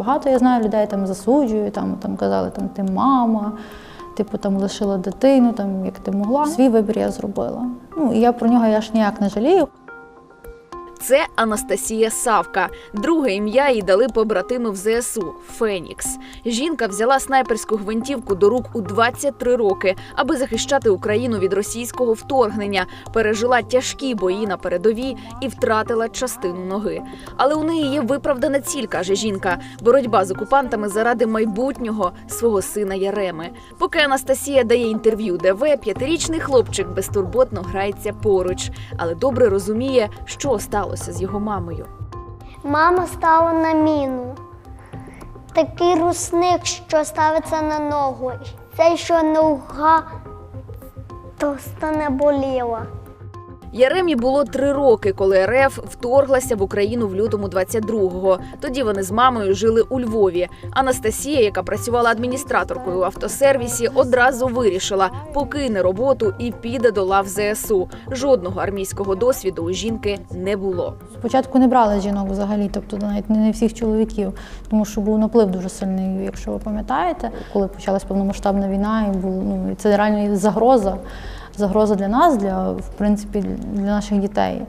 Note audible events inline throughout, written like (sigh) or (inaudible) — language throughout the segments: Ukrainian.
Багато я знаю людей там засуджую, там, там казали, там ти мама, типу там лишила дитину, там як ти могла. Свій вибір я зробила. Ну і я про нього я ж ніяк не жалію. Це Анастасія Савка. Друге ім'я їй дали побратими в ЗСУ Фенікс. Жінка взяла снайперську гвинтівку до рук у 23 роки, аби захищати Україну від російського вторгнення. Пережила тяжкі бої на передовій і втратила частину ноги. Але у неї є виправдана ціль, каже жінка: боротьба з окупантами заради майбутнього свого сина Яреми. Поки Анастасія дає інтерв'ю ДВ, п'ятирічний хлопчик безтурботно грається поруч, але добре розуміє, що сталося з його мамою. Мама стала на міну. Такий русник, що ставиться на ногу. Це що нога то стане боліла. Яремі було три роки, коли РФ вторглася в Україну в лютому 22-го. Тоді вони з мамою жили у Львові. Анастасія, яка працювала адміністраторкою в автосервісі, одразу вирішила, покине роботу і піде до лав ЗСУ. Жодного армійського досвіду у жінки не було. Спочатку не брали жінок взагалі, тобто навіть не всіх чоловіків, тому що був наплив дуже сильний, якщо ви пам'ятаєте, коли почалась повномасштабна війна, і був ну це реально загроза, загроза для нас, для в принципі для наших дітей.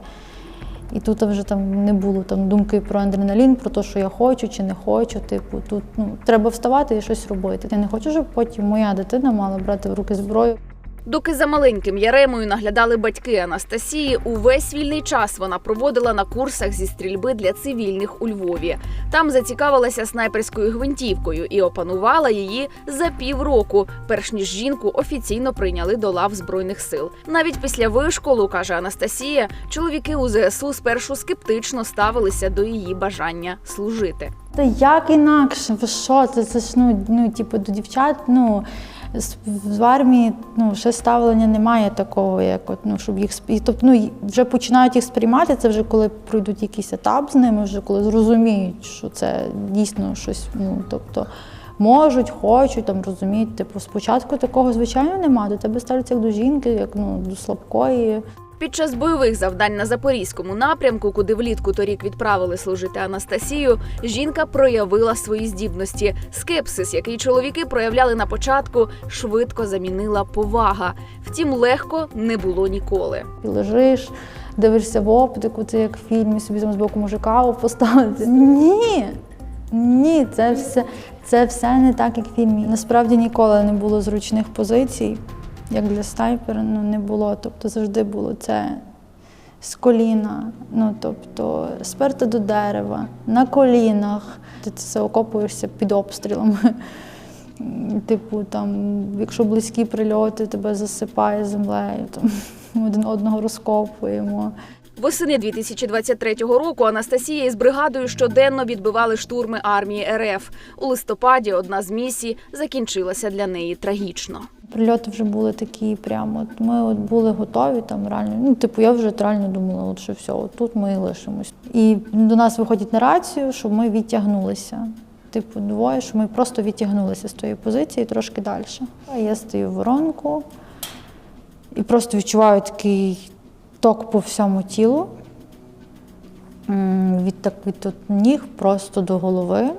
І тут вже там не було там думки про адреналін, про те, що я хочу чи не хочу. Типу, тут ну треба вставати і щось робити. Я не хочу, щоб потім моя дитина мала брати в руки зброю. Доки за маленьким Яремою наглядали батьки Анастасії, увесь вільний час вона проводила на курсах зі стрільби для цивільних у Львові. Там зацікавилася снайперською гвинтівкою і опанувала її за півроку, перш ніж жінку офіційно прийняли до лав збройних сил. Навіть після вишколу, каже Анастасія, чоловіки у ЗСУ спершу скептично ставилися до її бажання служити. Та як інакше? Ви що? Це, ж ну, ну, типу, до дівчат, ну. В армії ну, ще ставлення немає такого, як от, ну, щоб їх і, тобто, ну, вже починають їх сприймати. Це вже коли пройдуть якийсь етап з ними, вже коли зрозуміють, що це дійсно щось. Ну, тобто, можуть, хочуть, там розуміють. Типу, спочатку такого звичайно немає. До тебе ставляться як до жінки, як ну, до слабкої. Під час бойових завдань на запорізькому напрямку, куди влітку торік відправили служити Анастасію, жінка проявила свої здібності. Скепсис, який чоловіки проявляли на початку, швидко замінила повага. Втім, легко не було ніколи. Лежиш, дивишся в оптику, це як в фільмі, собі там з боку мужика поставити. Ні. Ні, це все, це все не так, як в фільмі. Насправді ніколи не було зручних позицій, як для снайпера, ну не було. Тобто завжди було це з коліна, ну тобто сперти до дерева, на колінах. Ти це окопуєшся під обстрілами. (laughs) Типу, там, якщо близькі прильоти, тебе засипає землею, там, (laughs) один одного розкопуємо. Восени 2023 року Анастасія із бригадою щоденно відбивали штурми армії РФ. У листопаді одна з місій закінчилася для неї трагічно. Прильоти вже були такі, прямо от ми от були готові там реально. Ну, типу, я вже реально думала, от що все, от тут ми і лишимось. І до нас виходять на рацію, щоб ми відтягнулися. Типу, двоє, що ми просто відтягнулися з тої позиції трошки далі. А я стою в воронку і просто відчуваю такий ток по всьому тілу. Від, так, від от ніг просто до голови.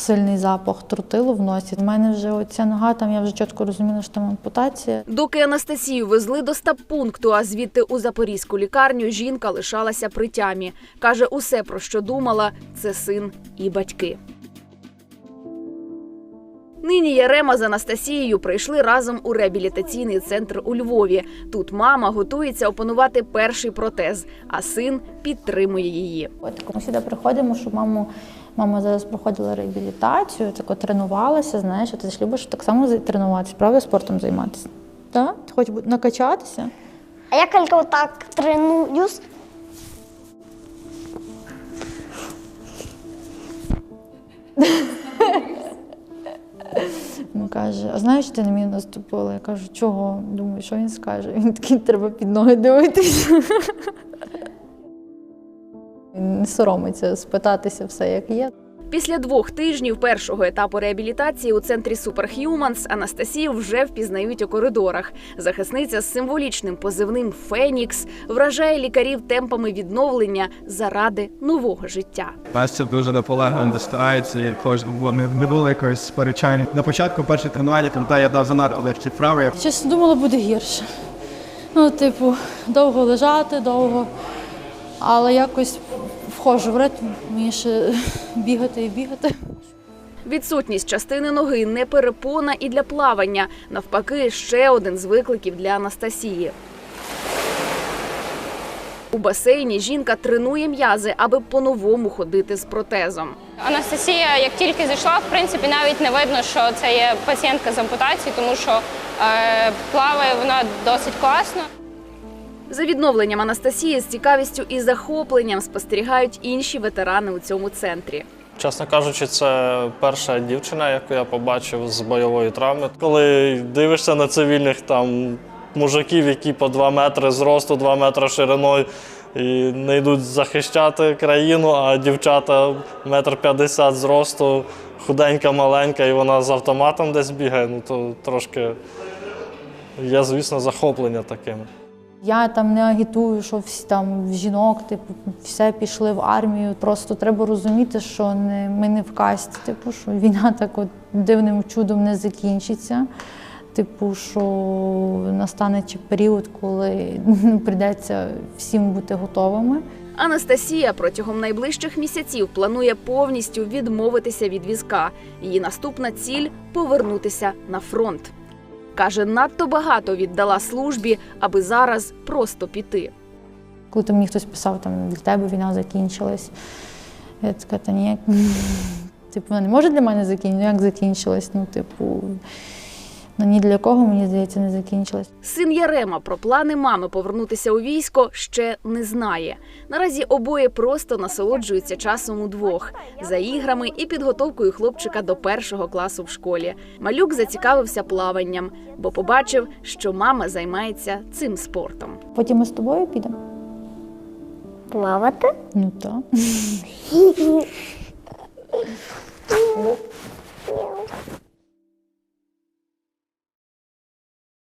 Сильний запах трутило в носі. У мене вже оця нога, там я вже чітко розуміла, що там ампутація. Доки Анастасію везли до стаб-пункту, а звідти у запорізьку лікарню, жінка лишалася при тямі. Каже, усе про що думала, це син і батьки. Нині Ярема з Анастасією прийшли разом у реабілітаційний центр у Львові. Тут мама готується опанувати перший протез, а син підтримує її. Ми сюди приходимо, щоб маму. Мама зараз проходила реабілітацію, так от тренувалася, знаєш, ти ж любиш так само тренуватися, правда, спортом займатися? Так? Ти хочеш накачатися? А я тільки отак тренуюсь. Він каже, а знаєш, ти на мене наступила? Я кажу, чого? Думаю, що він скаже? Він такий, треба під ноги дивитися. Не соромиться спитатися все, як є. Після двох тижнів першого етапу реабілітації у центрі Superhumans Анастасію вже впізнають у коридорах. Захисниця з символічним позивним Фенікс вражає лікарів темпами відновлення заради нового життя. Настя дуже наполегливо старається, і кожен не, було якоїсь сперечання. На початку перше тренування, коли я дав занадто легкі вправи, Чесно думала, буде гірше. Ну, типу, довго лежати, довго. Але якось входжу в ритм, мені ще (laughs) бігати і бігати. Відсутність частини ноги не перепона і для плавання. Навпаки, ще один з викликів для Анастасії. У басейні жінка тренує м'язи, аби по-новому ходити з протезом. Анастасія, як тільки зайшла, в принципі, навіть не видно, що це є пацієнтка з ампутацією, тому що е, плаває вона досить класно. За відновленням Анастасії з цікавістю і захопленням спостерігають інші ветерани у цьому центрі. Чесно кажучи, це перша дівчина, яку я побачив з бойової травми. Коли дивишся на цивільних там мужиків, які по 2 метри зросту, 2 метри шириною, і не йдуть захищати країну, а дівчата метр п'ятдесят зросту, худенька, маленька, і вона з автоматом десь бігає, ну то трошки є, звісно, захоплення таким. Я там не агітую, що всі там жінок, типу, все пішли в армію. Просто треба розуміти, що не, ми не в касті, типу, що війна так от дивним чудом не закінчиться. Типу, що настане чи період, коли ну, прийдеться всім бути готовими. Анастасія протягом найближчих місяців планує повністю відмовитися від візка. Її наступна ціль повернутися на фронт. Каже, надто багато віддала службі, аби зараз просто піти. Коли там мені хтось писав, там для тебе війна закінчилась. Я така, та ні. (laughs) Типу, вона не може для мене закінчитися. Як закінчилась? Ну, типу, ну ні для кого, мені здається, не закінчилась. Син Ярема про плани мами повернутися у військо ще не знає. Наразі обоє просто насолоджуються часом удвох за іграми і підготовкою хлопчика до першого класу в школі. Малюк зацікавився плаванням, бо побачив, що мама займається цим спортом. Потім ми з тобою підемо. Плавати? Ну так. (laughs) (laughs)